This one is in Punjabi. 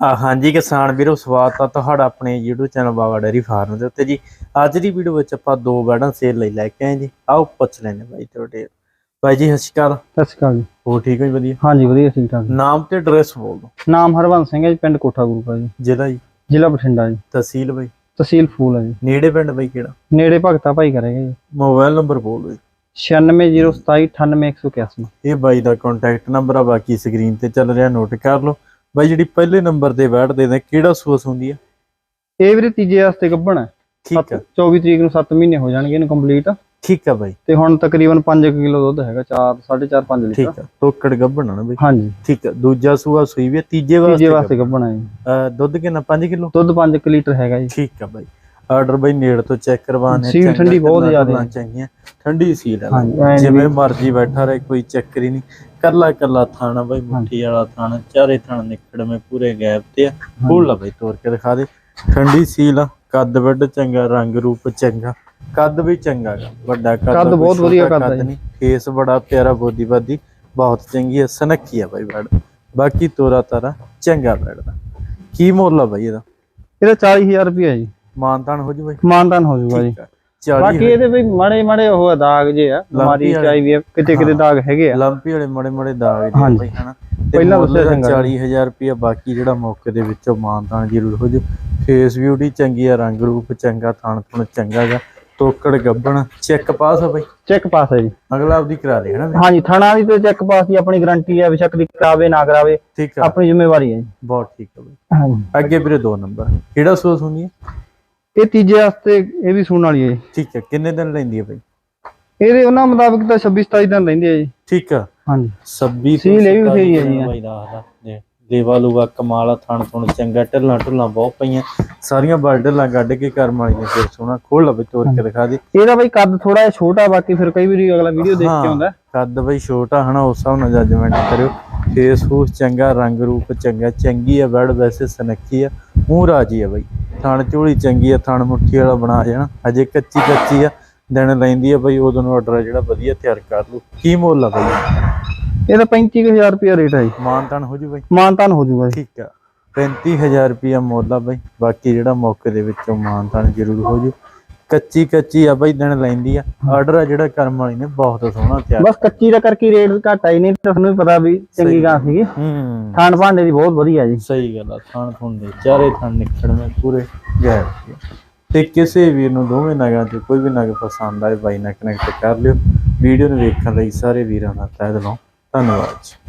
ਹਾਂਜੀ ਕਿਸਾਨ ਵੀਰੋ ਸਵਾਗਤ ਆ ਤੁਹਾਡਾ ਆਪਣੇ YouTube channel Baba dairy farm ਦੇ ਉੱਤੇ ਜੀ। ਅੱਜ ਦੀ ਵੀਡੀਓ ਵਿੱਚ ਆਪਾਂ ਦੋ ਬੈਡਾਂ ਸੇਲ ਲਈ ਲੈ ਕੇ ਆਏ ਜੀ। ਆਓ ਪੁੱਛ ਲੈਣੇ ਬਾਈ ਤੁਹਾਡੇ। ਬਾਈ ਜੀ ਸਤਿ ਸ਼੍ਰੀ ਅਕਾਲ। ਸਤਿ ਸ਼੍ਰੀ ਅਕਾਲ ਜੀ। ਹੋਰ ਠੀਕ ਹੋ ਜੀ ਵਧੀਆ? ਹਾਂਜੀ ਵਧੀਆ ਠੀਕ ਠਾਕ ਨਾਮ ਤੇ ਐਡਰੈਸ ਬੋਲ ਦਿਓ। ਨਾਮ ਹਰਵੰਸ ਸਿੰਘ ਹੈ ਜੀ ਪਿੰਡ ਕੋਠਾ ਗਰੂਪਾ ਜੀ। ਜ਼ਿਲ੍ਹਾ ਜੀ? ਜ਼ਿਲ੍ਹਾ ਬਠਿੰਡਾ ਜੀ। ਤਹਿਸੀਲ ਬਾਈ? ਤਹਿਸੀਲ ਫੂਲ ਹੈ ਜੀ। ਨੇੜੇ ਪਿੰਡ ਬਾਈ ਕਿਹੜਾ? ਨੇੜੇ ਭਗਤਾ ਭਾਈ ਕਰੇਗਾ ਜੀ। ਮੋਬਾਈਲ ਨੰਬਰ ਬੋਲ ਦਿਓ ਜੀ। 9607798181 ਇਹ ਬਾਈ ਦਾ ਕੰਟੈਕਟ ਨੰਬਰ ਆ ਬਾਕੀ ਸਕਰੀਨ ਤੇ ਚੱਲ ਰਿਹਾ ਨੋਟ ਕਰ ਲਓ। ਬਾਈ ਜਿਹੜੀ ਪਹਿਲੇ ਨੰਬਰ ਤੇ ਬੈਠਦੇ ਨੇ ਕਿਹੜਾ ਸੂਸ ਹੁੰਦੀ ਆ? ਇਹ ਵੀਰੇ ਤੀਜੇ ਵਾਸਤੇ ਗੱਭਣ ਹੈ। ਠੀਕ ਆ। 24 ਤਰੀਕ ਨੂੰ 7 ਮਹੀਨੇ ਹੋ ਜਾਣਗੇ ਇਹਨੂੰ ਕੰਪਲੀਟ ਠੀਕ ਆ ਬਾਈ। ਤੇ ਹੁਣ ਤਕਰੀਬਨ 5 ਕਿਲੋ ਦੁੱਧ ਹੈਗਾ 4 4.5 5 ਲੀਟਰ। ਠੀਕ ਆ। ਤੋਕੜ ਗੱਭਣਾ ਨਾ ਬਾਈ। ਹਾਂਜੀ। ਠੀਕ ਆ। ਦੂਜਾ ਸੂਆ ਸੂਈ ਵੀ ਤੀਜੇ ਤੀਜੇ ਵਾਸਤੇ ਵਾਸਤੇ ਗੱਭਣ। ਹੈ ਦੁੱਧ ਕਿੰਨਾ? 5 ਕਿਲੋ? ਦੁੱਧ 5 ਲੀਟਰ ਹੈਗਾ ਜੀ। ਠੀਕ ਆ ਬਾਈ। ਆਰਡਰ ਬਾਈ ਨੇੜ ਤੋਂ ਚੈੱਕ ਕਰਵਾਣੇ ਸੀਲ ਠੰਡੀ ਬਹੁਤ ਜ਼ਿਆਦਾ ਹੈ। ਚਾਹੀਏ ਠੰਡੀ ਸੀਲ ਹੈ ਜਿਵੇਂ ਮਰਜ਼ੀ ਬੈਠਾ ਰਹੇ ਕੋਈ ਚੱਕਰ ਹੀ ਨਹੀਂ। ਕੱਲਾ ਕੱਲਾ ਥਾਣਾ ਬਾਈ ਮੁੱਠੀ ਵਾਲਾ ਥਾਣਾ ਚਾਰੇ ਥਾਣਾ ਨਿਕੜਵੇਂ ਪੂਰੇ ਗੈਪ ਤੇ ਆ। ਖੋਲ ਲਾ ਬਾਈ ਤੋੜ ਕੇ ਦਿਖਾ ਦੇ। ਠੰਡੀ ਸੀਲ ਆ ਕੱਦ ਵੱਡ ਚੰਗਾ ਰੰਗ ਰੂਪ ਚੰਗਾ। ਕੱਦ ਵੀ ਚੰਗਾ ਗਾ ਵੱਡਾ ਕੱਦ ਕੱਦ ਬਹੁਤ ਵਧੀਆ ਕੱਦ ਹੈ ਫੇਸ ਬੜਾ ਪਿਆਰਾ ਬੋਦੀ ਬਾਦੀ ਬਹੁਤ ਚੰਗੀ ਹੈ ਸਨੱਖੀ ਆ ਬਾਈ ਬੈਡ। ਬਾਕੀ ਤੋਰਾ ਤਾਰਾ ਚੰਗਾ ਬੈਡ ਦਾ। ਕੀ ਮੁੱਲ ਆ ਬਾਈ ਇਹਦਾ? ਇਹਦਾ 40000 ਰੁਪਏ ਜੀ। ਮਾਨਤਾਨ ਹੋ ਜੂ। ਬਾਈ ਮਾਨਦਾਨ ਹੋ ਜਾਊਗਾ ਜੀ। ਠੀਕ ਆ। 40 ਬਾਕੀ ਇਹਦੇ ਵੀ ਮਾੜੇ ਮਾੜੇ ਉਹ ਆ, ਦਾਗ ਜੇ ਆ ਬਿਮਾਰੀ। ਚਾਈ ਵੀ ਆ ਕਿਤੇ ਕਿਤੇ ਦਾਗ ਹੈਗੇ ਆ। ਲੰਪੀ ਵਾਲੇ ਮੜੇ ਮੜੇ ਦਾਗ ਹਾਂਜੀ। ਬਈ ਹਨਾ। ਪਹਿਲਾਂ ਦੱਸਿਆ ਇਹਦਾ ਚੰਗਾ। 40000 ਰੁਪਇਆ ਬਾਕੀ ਜਿਹੜਾ ਮੌਕੇ ਦੇ ਵਿੱਚੋਂ ਮਾਨਤਾਨ ਜ਼ਰੂਰ ਹੋ ਜੂ। ਫੇਸ ਬਿਊਟੀ ਚੰਗੀ ਆ ਰੰਗ ਰੂਪ ਚੰਗਾ ਥਣ ਥਣ ਚੰਗਾ ਗਾ। ਤੋਕੜ ਗੱਬਣ ਚੈੱਕ ਪਾਸ ਆ ਬਈ। ਚੈੱਕ ਪਾਸ ਹੈ ਜੀ। ਅਗਲਾ ਆਪਦੀ ਕਰਾ ਦੇ ਹਨਾ ਬਈ? ਹਾਂਜੀ ਥਣਾ ਦੀ ਤੇ ਚੈੱਕ ਪਾਸ ਦੀ ਆਪਣੀ ਗਾਰੰਟੀ ਹੈ ਬੇਸ਼ੱਕ ਦੀ ਕਰਾਵੇ ਨਾ ਕਰਾਵੇ। ਆ। ਆਪਣੀ ਜ਼ਿੰਮੇਵਾਰੀ ਹੈ ਜੀ। ਬਹੁਤ ਠੀਕ ਆ ਬਈ। ਹਾਂਜੀ। ਅੱਗੇ ਵੀਰੇ ਦੋ ਨੰਬਰ। ਕਿਹੜਾ ਸੋਸ ਹੁੰਦੀ ਹੈ ਇਹ ਤੀਜੇ ਵਾਸਤੇ ਇਹ ਵੀ ਸੁਣਨ ਵਾਲੀ ਹੈ ਜੀ। ਠੀਕ ਆ ਕਿੰਨੇ ਦਿਨ ਲੈਂਦੀ ਹੈ ਬਈ ਇਹਦੇ ਉਹਨਾਂ ਮੁਤਾਬਕ ਤਾਂ 26 27 ਦਿਨ ਰਹਿੰਦੇ ਆ ਜੀ। ਠੀਕ ਆ। ਹਾਂਜੀ। 26 ਸੀਲ ਇਹ ਵੀ ਬਥੇਰੀ ਹੈ ਜੀ। ਬਾਈ ਦੇ ਦੇਵਾ ਲੂਗਾ ਕਮਾਲ ਆ ਥਣ ਥਣ ਚੰਗਾ ਢੱਲਾਂ ਢੁੱਲਾਂ ਬਹੁਤ ਪਈਆਂ। ਸਾਰੀਆਂ ਢੱਲਾਂ ਕੱਢ ਕੇ ਕਰਮ ਵਾਲੀਆਂ ਫਿਰ ਸੋਹਣਾ ਖੋਲ ਲਵੇ ਤੋੜ ਕੇ ਦਿਖਾ ਦੇ। ਇਹਦਾ ਬਈ ਕੱਦ ਥੋੜਾ ਜਿਹਾ ਛੋਟਾ ਬਾਕੀ ਫਿਰ ਕਈ ਵਾਰੀ ਅਗਲਾ ਵੀਡੀਓ ਦੇਖ ਹਾਂ। ਕੇ ਆਉਂਦਾ। ਕੱਦ ਬਈ ਛੋਟਾ ਹਨਾ ਉਸ ਹਿਸਾਬ ਨਾਲ ਜੱਜਮੈਂਟ ਕਰਿਓ। ਫੇਸ ਫੂਸ ਚੰਗਾ ਰੰਗ ਰੂਪ ਚੰਗਾ ਚੰਗੀ ਆ ਬੈਡ ਵੈਸੇ ਸਨੱਖੀ ਆ ਮੂੰਹ ਰਾਜੀ ਆ ਬਈ। ਥਣ ਝੋਲੀ ਚੰਗੀ ਆ ਥਣ ਮੁੱਠੀ ਵਾਲਾ ਬਣਾ ਜਾਣਾ ਹਜੇ ਕੱਚੀ ਕੱਚੀ ਆ ਦਿਨ ਲੈਂਦੀ ਆ ਬਈ ਉਦੋਂ ਆਰਡਰ ਜਿਹੜਾ ਵਧੀਆ ਤਿਆਰ ਕਰ ਲੂ ਕੀ ਮੁੱਲ ਆ ਬਈ? ਇਹਦਾ 35000 ਰੁਪਏ ਰੇਟ ਹੈ ਜੀ। ਮਾਨਤਾਨ ਹੋ ਜੂ ਬਈ? ਮਾਨਤਾਨ ਹੋ ਜਾਊਗਾ ਜੀ। ਠੀਕ ਆ। 35000 ਰੁਪਿਆ ਮੁੱਲ ਆ ਬਈ। ਬਾਕੀ ਜਿਹੜਾ ਮੌਕੇ ਦੇ ਵਿੱਚੋਂ ਮਾਨਤਾਨ ਜ਼ਰੂਰ ਹੋ ਜੂ। ਕੱਚੀ ਕੱਚੀ ਆ ਬਈ ਦਿਨ ਲੈਂਦੀ ਆ। ਆਰਡਰ ਆ ਜਿਹੜਾ ਕਰਮ ਵਾਲੀ ਨੇ ਬਹੁਤ ਸੋਹਣਾ ਤਿਆਰ। ਬਸ ਕੱਚੀ ਦਾ ਕਰਕੇ ਰੇਟ ਘੱਟ ਆਈ ਨਹੀਂ ਤੁਹਾਨੂੰ ਵੀ ਪਤਾ ਵੀ ਚੰਗੀ ਗਾਂ ਸੀਗੀ। ਹੂੰ ਖਾਣ ਭਾਂਡੇ ਦੀ ਬਹੁਤ ਵਧੀਆ ਜੀ। ਸਹੀ ਗੱਲ ਆ ਥਣ ਥਣ ਦੇ ਚਾਰੇ ਥਣ ਨਿਕਲਵੇਂ ਪੂਰੇ ਗੈਰ ਤੇ ਕਿਸੇ ਵੀਰ ਨੂੰ ਦੋਵੇਂ ਨਗਾਂ ਤੇ ਕੋਈ ਵੀ ਨਗ ਪਸੰਦ ਆਏ ਬਾਈ ਨਾਲ ਕਨੈਕਟ ਕਰ ਲਿਓ। ਵੀਡੀਓ ਨੂੰ ਵੇਖਣ ਲਈ ਸਾਰੇ ਵੀਰਾਂ ਦਾ ਤਹਿ ਦਿਲੋਂ ਧੰਨਵਾਦ ਜੀ।